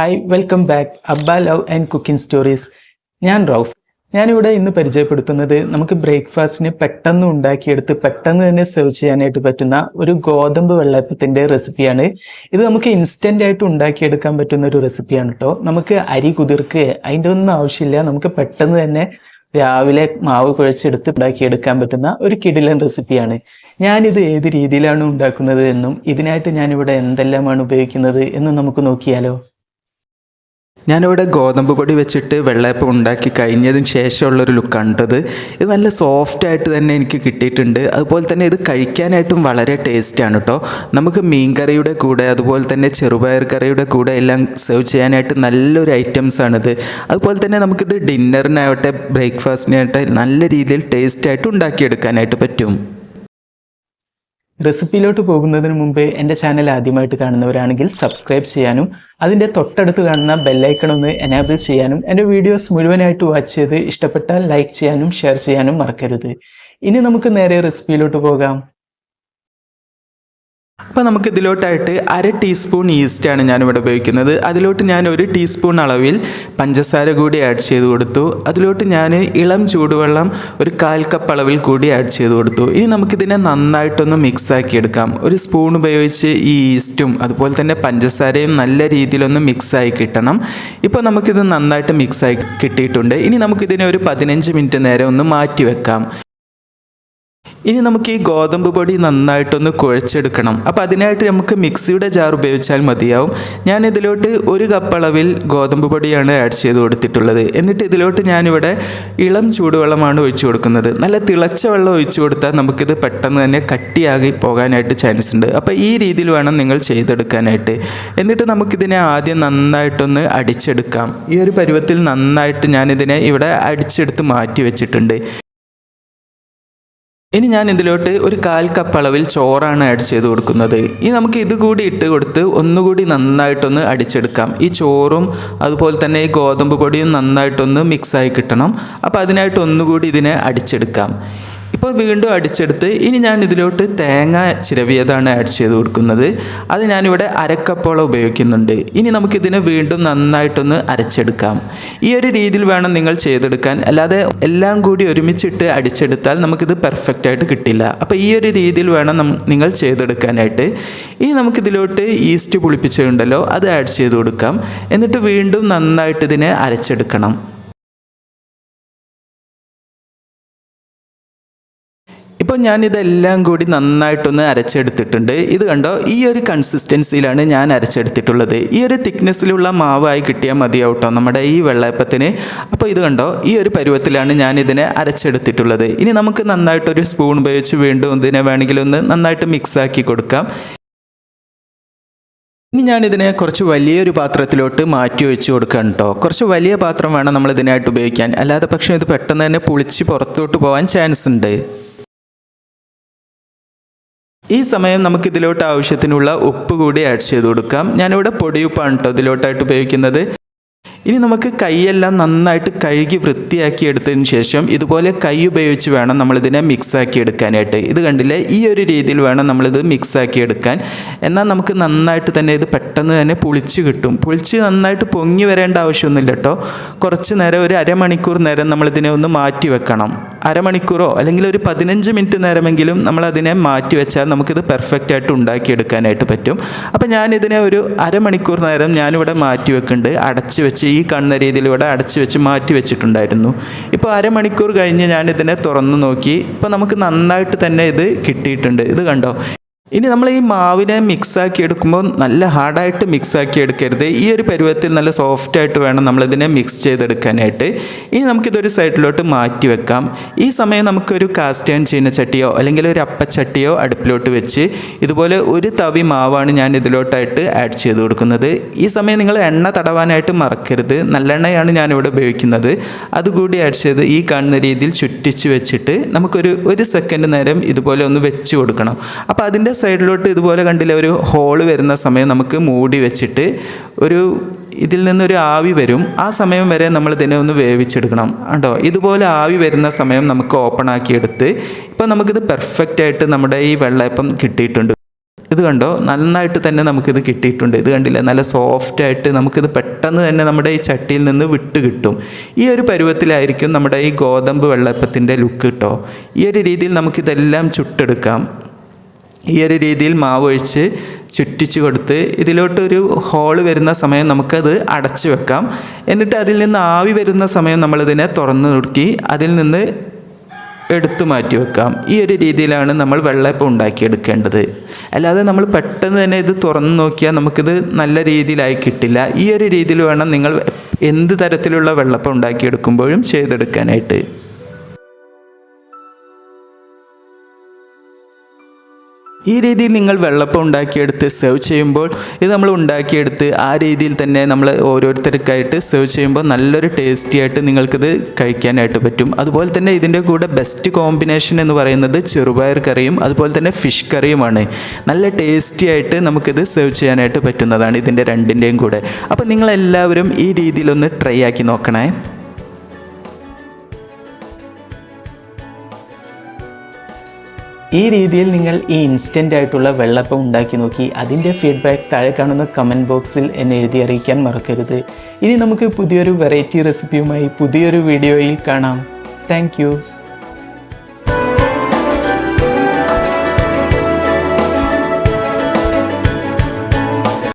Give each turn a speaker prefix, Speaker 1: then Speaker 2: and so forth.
Speaker 1: Hi welcome back Abba love and cooking stories ഞാൻ റൌഫ്. ഞാനിവിടെ ഇന്ന് പരിചയപ്പെടുത്തുന്നത് നമുക്ക് ബ്രേക്ക്ഫാസ്റ്റിന് പെട്ടെന്ന് ഉണ്ടാക്കിയെടുത്ത് പെട്ടെന്ന് തന്നെ സെർവ് ചെയ്യാനായിട്ട് പറ്റുന്ന ഒരു ഗോതമ്പ് വെള്ളയപ്പത്തിന്റെ റെസിപ്പിയാണ്. ഇത് നമുക്ക് ഇൻസ്റ്റന്റ് ആയിട്ട് ഉണ്ടാക്കിയെടുക്കാൻ പറ്റുന്ന ഒരു റെസിപ്പിയാണ് കേട്ടോ നമുക്ക് അരി കുതിർക്ക് അതിന്റെ ഒന്നും ആവശ്യമില്ല. നമുക്ക് പെട്ടെന്ന് തന്നെ രാവിലെ മാവ് കുഴച്ചെടുത്ത് ഉണ്ടാക്കിയെടുക്കാൻ പറ്റുന്ന ഒരു കിടിലൻ റെസിപ്പിയാണ്. ഞാനിത് ഏത് രീതിയിലാണ് ഉണ്ടാക്കുന്നത് എന്നും ഇതിനായിട്ട് ഞാനിവിടെ എന്തെല്ലാമാണ് ഉപയോഗിക്കുന്നത് എന്നും നമുക്ക് നോക്കിയാലോ.
Speaker 2: ഞാനിവിടെ ഗോതമ്പ് പൊടി വെച്ചിട്ട് വെള്ളയപ്പം ഉണ്ടാക്കി കഴിഞ്ഞതിന് ശേഷമുള്ളൊരു ലുക്കാണിട്ടത് ഇത് നല്ല സോഫ്റ്റ് ആയിട്ട് തന്നെ എനിക്ക് കിട്ടിയിട്ടുണ്ട്. അതുപോലെ തന്നെ ഇത് കഴിക്കാനായിട്ടും വളരെ ടേസ്റ്റാണ് കേട്ടോ നമുക്ക് മീൻ കറിയുടെ കൂടെ അതുപോലെ തന്നെ ചെറുപയർ കറിയുടെ കൂടെ എല്ലാം സെർവ് ചെയ്യാനായിട്ട് നല്ലൊരു ഐറ്റംസ് ആണിത്. അതുപോലെ തന്നെ നമുക്കിത് ഡിന്നറിനാവട്ടെ ബ്രേക്ക്ഫാസ്റ്റിനാവട്ടെ നല്ല രീതിയിൽ ടേസ്റ്റായിട്ട് ഉണ്ടാക്കിയെടുക്കാനായിട്ട് പറ്റും.
Speaker 1: റെസിപ്പിയിലോട്ട് പോകുന്നതിന് മുമ്പ് എന്റെ ചാനൽ ആദ്യമായിട്ട് കാണുന്നവരാണെങ്കിൽ സബ്സ്ക്രൈബ് ചെയ്യാനും അതിന്റെ തൊട്ടടുത്ത് കാണുന്ന ബെല്ലൈക്കൺ ഒന്ന് എനാബിൾ ചെയ്യാനും എന്റെ വീഡിയോസ് മുഴുവനായിട്ട് വാച്ച് ചെയ്ത് ഇഷ്ടപ്പെട്ടാൽ ലൈക്ക് ചെയ്യാനും ഷെയർ ചെയ്യാനും മറക്കരുത്. ഇനി നമുക്ക് നേരെ റെസിപ്പിയിലോട്ട് പോകാം.
Speaker 2: അപ്പോൾ നമുക്ക് ഇതിലോട്ടായിട്ട് അര ടീസ്പൂൺ ഈസ്റ്റാണ് ഞാനിവിടെ ഉപയോഗിക്കുന്നത്. അതിലോട്ട് ഞാൻ ഒരു ടീസ്പൂൺ അളവിൽ പഞ്ചസാര കൂടി ആഡ് ചെയ്ത് കൊടുത്തു. അതിലോട്ട് ഞാൻ ഇളം ചൂടുവെള്ളം ഒരു കാൽ കപ്പ് അളവിൽ കൂടി ആഡ് ചെയ്ത് കൊടുത്തു. ഇനി നമുക്കിതിനെ നന്നായിട്ടൊന്ന് മിക്സ് ആക്കി എടുക്കാം. ഒരു സ്പൂൺ ഉപയോഗിച്ച് ഈ ഈസ്റ്റും അതുപോലെ തന്നെ പഞ്ചസാരയും നല്ല രീതിയിലൊന്ന് മിക്സ് കിട്ടണം. ഇപ്പോൾ നമുക്കിത് നന്നായിട്ട് മിക്സ് കിട്ടിയിട്ടുണ്ട്. ഇനി നമുക്കിതിനെ ഒരു പതിനഞ്ച് മിനിറ്റ് നേരം ഒന്ന് മാറ്റി വെക്കാം. ഇനി നമുക്ക് ഈ ഗോതമ്പ് പൊടി നന്നായിട്ടൊന്ന് കുഴച്ചെടുക്കണം. അപ്പോൾ അതിനായിട്ട് നമുക്ക് മിക്സിയുടെ ജാർ ഉപയോഗിച്ചാൽ മതിയാവും. ഞാൻ ഇതിലോട്ട് ഒരു കപ്പ് അളവിൽ ഗോതമ്പ് പൊടിയാണ് ആഡ് ചെയ്ത് കൊടുത്തിട്ടുള്ളത്. എന്നിട്ട് ഇതിലോട്ട് ഞാനിവിടെ ഇളം ചൂടുവെള്ളമാണ് ഒഴിച്ചു കൊടുക്കുന്നത്. നല്ല തിളച്ച വെള്ളം ഒഴിച്ചു കൊടുത്താൽ നമുക്കിത് പെട്ടെന്ന് തന്നെ കട്ടിയാകി പോകാനായിട്ട് ചാൻസ് ഉണ്ട്. അപ്പോൾ ഈ രീതിയിൽ വേണം നിങ്ങൾ ചെയ്തെടുക്കാനായിട്ട്. എന്നിട്ട് നമുക്കിതിനെ ആദ്യം നന്നായിട്ടൊന്ന് അടിച്ചെടുക്കാം. ഈ ഒരു പരുവത്തിൽ നന്നായിട്ട് ഞാനിതിനെ ഇവിടെ അടിച്ചെടുത്ത് മാറ്റി വെച്ചിട്ടുണ്ട്. ഇനി ഞാൻ ഇതിലോട്ട് ഒരു കാൽ കപ്പ് അളവിൽ ചോറാണ് ആഡ് ചെയ്ത് കൊടുക്കുന്നത്. ഇനി നമുക്ക് ഇത് കൂടി ഇട്ട് കൊടുത്ത് ഒന്നുകൂടി നന്നായിട്ടൊന്ന് അടിച്ചെടുക്കാം. ഈ ചോറും അതുപോലെ തന്നെ ഈ ഗോതമ്പ് പൊടിയും നന്നായിട്ടൊന്ന് മിക്സായി കിട്ടണം. അപ്പോൾ അതിനായിട്ട് ഒന്നുകൂടി ഇതിനെ അടിച്ചെടുക്കാം. ഇപ്പോൾ വീണ്ടും അടിച്ചെടുത്ത് ഇനി ഞാൻ ഇതിലോട്ട് തേങ്ങ ചിരവിയതാണ് ആഡ് ചെയ്ത് കൊടുക്കുന്നത്. അത് ഞാനിവിടെ അരക്കപ്പോളം ഉപയോഗിക്കുന്നുണ്ട്. ഇനി നമുക്കിതിനെ വീണ്ടും നന്നായിട്ടൊന്ന് അരച്ചെടുക്കാം. ഈ ഒരു രീതിയിൽ വേണം നിങ്ങൾ ചെയ്തെടുക്കാൻ. അല്ലാതെ എല്ലാം കൂടി ഒരുമിച്ചിട്ട് അടിച്ചെടുത്താൽ നമുക്കിത് പെർഫെക്റ്റ് ആയിട്ട് കിട്ടില്ല. അപ്പോൾ ഈ ഒരു രീതിയിൽ വേണം നിങ്ങൾ ചെയ്തെടുക്കാനായിട്ട്. ഇനി നമുക്കിതിലോട്ട് ഈസ്റ്റ് പുളിപ്പിച്ചതുണ്ടല്ലോ അത് ആഡ് ചെയ്ത് കൊടുക്കാം. എന്നിട്ട് വീണ്ടും നന്നായിട്ട് ഇതിനെ അരച്ചെടുക്കണം. ഇപ്പോൾ ഞാനിതെല്ലാം കൂടി നന്നായിട്ടൊന്ന് അരച്ചെടുത്തിട്ടുണ്ട്. ഇത് കണ്ടോ? ഈ ഒരു കൺസിസ്റ്റൻസിയിലാണ് ഞാൻ അരച്ചെടുത്തിട്ടുള്ളത്. ഈ ഒരു തിക്നെസ്സിലുള്ള മാവായി കിട്ടിയാൽ മതിയാവട്ടോ നമ്മുടെ ഈ വെള്ളയപ്പത്തിന്. അപ്പോൾ ഇത് കണ്ടോ? ഈ ഒരു പരുവത്തിലാണ് ഞാൻ ഇതിനെ അരച്ചെടുത്തിട്ടുള്ളത്. ഇനി നമുക്ക് നന്നായിട്ടൊരു സ്പൂൺ ഉപയോഗിച്ച് വീണ്ടും ഇതിനെ വേണമെങ്കിൽ ഒന്ന് നന്നായിട്ട് മിക്സ് ആക്കി കൊടുക്കാം. ഇനി ഞാനിതിനെ കുറച്ച് വലിയൊരു പാത്രത്തിലോട്ട് മാറ്റി വെച്ച് കൊടുക്കണം കേട്ടോ കുറച്ച് വലിയ പാത്രം വേണം നമ്മൾ ഇതിനായിട്ട് ഉപയോഗിക്കാൻ. അല്ലാതെ പക്ഷേ ഇത് പെട്ടെന്ന് തന്നെ പുളിച്ച് പുറത്തോട്ട് പോകാൻ ചാൻസ് ഉണ്ട്. ഈ സമയം നമുക്ക് ഇതിലോട്ട് ആവശ്യത്തിനുള്ള ഉപ്പ് കൂടി ആഡ് ചെയ്ത് കൊടുക്കാം. ഞാനിവിടെ പൊടിയുപ്പാണ് കേട്ടോ ഇതിലോട്ടായിട്ട് ഉപയോഗിക്കുന്നത്. ഇനി നമുക്ക് കൈയെല്ലാം നന്നായിട്ട് കഴുകി വൃത്തിയാക്കി എടുത്തതിന് ശേഷം ഇതുപോലെ കൈ ഉപയോഗിച്ച് വേണം നമ്മളിതിനെ മിക്സാക്കി എടുക്കാനായിട്ട് ഇത് കണ്ടില്ലേ? ഈ ഒരു രീതിയിൽ വേണം നമ്മളിത് മിക്സാക്കി എടുക്കാൻ എന്നാൽ നമുക്ക് നന്നായിട്ട് തന്നെ ഇത് പെട്ടെന്ന് തന്നെ പുളിച്ച് കിട്ടും. പുളിച്ച് നന്നായിട്ട് പൊങ്ങി വരേണ്ട ആവശ്യമൊന്നുമില്ല കേട്ടോ. കുറച്ച് നേരം ഒരു അരമണിക്കൂർ നേരം നമ്മളിതിനെ ഒന്ന് മാറ്റി വെക്കണം. അരമണിക്കൂറോ അല്ലെങ്കിൽ ഒരു പതിനഞ്ച് മിനിറ്റ് നേരമെങ്കിലും നമ്മൾ അതിനെ മാറ്റി വെച്ചാൽ നമുക്കിത് പെർഫെക്റ്റ് ആയിട്ട് ഉണ്ടാക്കിയെടുക്കാനായിട്ട് പറ്റും. അപ്പോൾ ഞാനിതിനെ ഒരു അരമണിക്കൂർ നേരം ഞാനിവിടെ മാറ്റി വെക്കുന്നുണ്ട്. അടച്ച് വെച്ച് ഈ കാണുന്ന രീതിയിൽ ഇവിടെ അടച്ചു വെച്ച് മാറ്റി വെച്ചിട്ടുണ്ടായിരുന്നു. ഇപ്പോൾ അരമണിക്കൂർ കഴിഞ്ഞ് ഞാനിതിനെ തുറന്നു നോക്കി. ഇപ്പോൾ നമുക്ക് നന്നായിട്ട് തന്നെ ഇത് കിട്ടിയിട്ടുണ്ട്. ഇത് കണ്ടോ? ഇനി നമ്മൾ ഈ മാവിനെ മിക്സ് ആക്കി എടുക്കുമ്പോൾ നല്ല ഹാർഡായിട്ട് മിക്സ് ആക്കി എടുക്കരുത്. ഈ ഒരു പരുവത്തിൽ നല്ല സോഫ്റ്റ് ആയിട്ട് വേണം നമ്മളിതിനെ മിക്സ് ചെയ്തെടുക്കാനായിട്ട്. ഇനി നമുക്കിതൊരു സൈഡിലോട്ട് മാറ്റി വെക്കാം. ഈ സമയം നമുക്കൊരു കാസ്റ്റ് ചീന ചട്ടിയോ അല്ലെങ്കിൽ ഒരു അപ്പച്ചട്ടിയോ അടുപ്പിലോട്ട് വെച്ച് ഇതുപോലെ ഒരു തവി മാവാണ് ഞാൻ ഇതിലോട്ടായിട്ട് ആഡ് ചെയ്ത് കൊടുക്കുന്നത്. ഈ സമയം നിങ്ങൾ എണ്ണ തടവാനായിട്ട് മറക്കരുത്. നല്ലെണ്ണയാണ് ഞാനിവിടെ ഉപയോഗിക്കുന്നത്. അതുകൂടി ആഡ് ചെയ്ത് ഈ കാണുന്ന രീതിയിൽ ചുറ്റിച്ച് വെച്ചിട്ട് നമുക്കൊരു ഒരു സെക്കൻഡ് നേരം ഇതുപോലെ ഒന്ന് വെച്ച് കൊടുക്കണം. അപ്പോൾ അതിന്റെ സൈഡിലോട്ട് ഇതുപോലെ കണ്ടില്ല ഒരു ഹോൾ വരുന്ന സമയം നമുക്ക് മൂടി വെച്ചിട്ട് ഒരു ഇതിൽ നിന്നൊരു ആവി വരും. ആ സമയം വരെ നമ്മൾ ഇതിനെ ഒന്ന് വേവിച്ചെടുക്കണം കേട്ടോ ഇതുപോലെ ആവി വരുന്ന സമയം നമുക്ക് ഓപ്പൺ ആക്കിയെടുത്ത് ഇപ്പം നമുക്കിത് പെർഫെക്റ്റ് ആയിട്ട് നമ്മുടെ ഈ വെള്ളയപ്പം കിട്ടിയിട്ടുണ്ട്. ഇത് കണ്ടോ? നന്നായിട്ട് തന്നെ നമുക്കിത് കിട്ടിയിട്ടുണ്ട്. ഇത് കണ്ടില്ല? നല്ല സോഫ്റ്റ് ആയിട്ട് നമുക്കിത് പെട്ടെന്ന് തന്നെ നമ്മുടെ ഈ ചട്ടിയിൽ നിന്ന് വിട്ട് കിട്ടും. ഈ ഒരു പരുവത്തിലായിരിക്കും നമ്മുടെ ഈ ഗോതമ്പ് വെള്ളപ്പത്തിന്റെ ലുക്ക് കിട്ടോ ഈ ഒരു രീതിയിൽ നമുക്കിതെല്ലാം ചുട്ടെടുക്കാം. ഈ ഒരു രീതിയിൽ മാവ് ഒഴിച്ച് ചുറ്റിച്ച് കൊടുത്ത് ഇതിലോട്ട് ഒരു ഹോൾ വരുന്ന സമയം നമുക്കത് അടച്ചു വെക്കാം. എന്നിട്ട് അതിൽ നിന്ന് ആവി വരുന്ന സമയം നമ്മളിതിനെ തുറന്നു നോക്കി അതിൽ നിന്ന് എടുത്തു മാറ്റി വെക്കാം. ഈ ഒരു രീതിയിലാണ് നമ്മൾ വെള്ളയപ്പം ഉണ്ടാക്കിയെടുക്കേണ്ടത്. അല്ലാതെ നമ്മൾ പെട്ടെന്ന് തന്നെ ഇത് തുറന്നു നോക്കിയാൽ നമുക്കിത് നല്ല രീതിയിലായി കിട്ടില്ല. ഈ ഒരു രീതിയിൽ വേണം നിങ്ങൾ എന്ത് തരത്തിലുള്ള വെള്ളപ്പം ഉണ്ടാക്കിയെടുക്കുമ്പോഴും ചെയ്തെടുക്കാനായിട്ട്. ഈ രീതിയിൽ നിങ്ങൾ വെള്ളപ്പം ഉണ്ടാക്കിയെടുത്ത് സെർവ് ചെയ്യുമ്പോൾ ഇത് നമ്മൾ ഉണ്ടാക്കിയെടുത്ത് ആ രീതിയിൽ തന്നെ നമ്മൾ ഓരോരുത്തർക്കായിട്ട് സെർവ് ചെയ്യുമ്പോൾ നല്ലൊരു ടേസ്റ്റി ആയിട്ട് നിങ്ങൾക്കിത് കഴിക്കാനായിട്ട് പറ്റും. അതുപോലെ തന്നെ ഇതിന്റെ കൂടെ ബെസ്റ്റ് കോമ്പിനേഷൻ എന്ന് പറയുന്നത് ചെറുപയർ കറിയും അതുപോലെ തന്നെ ഫിഷ് കറിയുമാണ്. നല്ല ടേസ്റ്റി ആയിട്ട് നമുക്കിത് സെർവ് ചെയ്യാനായിട്ട് പറ്റുന്നതാണ് ഇതിന്റെ രണ്ടിന്റെയും കൂടെ. അപ്പോൾ നിങ്ങളെല്ലാവരും ഈ രീതിയിലൊന്ന് ട്രൈ ആക്കി നോക്കണേ.
Speaker 1: ഈ രീതിയിൽ നിങ്ങൾ ഈ ഇൻസ്റ്റന്റ് ആയിട്ടുള്ള വെള്ളപ്പം ഉണ്ടാക്കി നോക്കി അതിന്റെ ഫീഡ്ബാക്ക് താഴെ കാണുന്ന കമന്റ് ബോക്സിൽ എന്നെ എഴുതി അറിയിക്കാൻ മറക്കരുത്. ഇനി നമുക്ക് പുതിയൊരു വെറൈറ്റി റെസിപ്പിയുമായി പുതിയൊരു വീഡിയോയിൽ കാണാം. താങ്ക്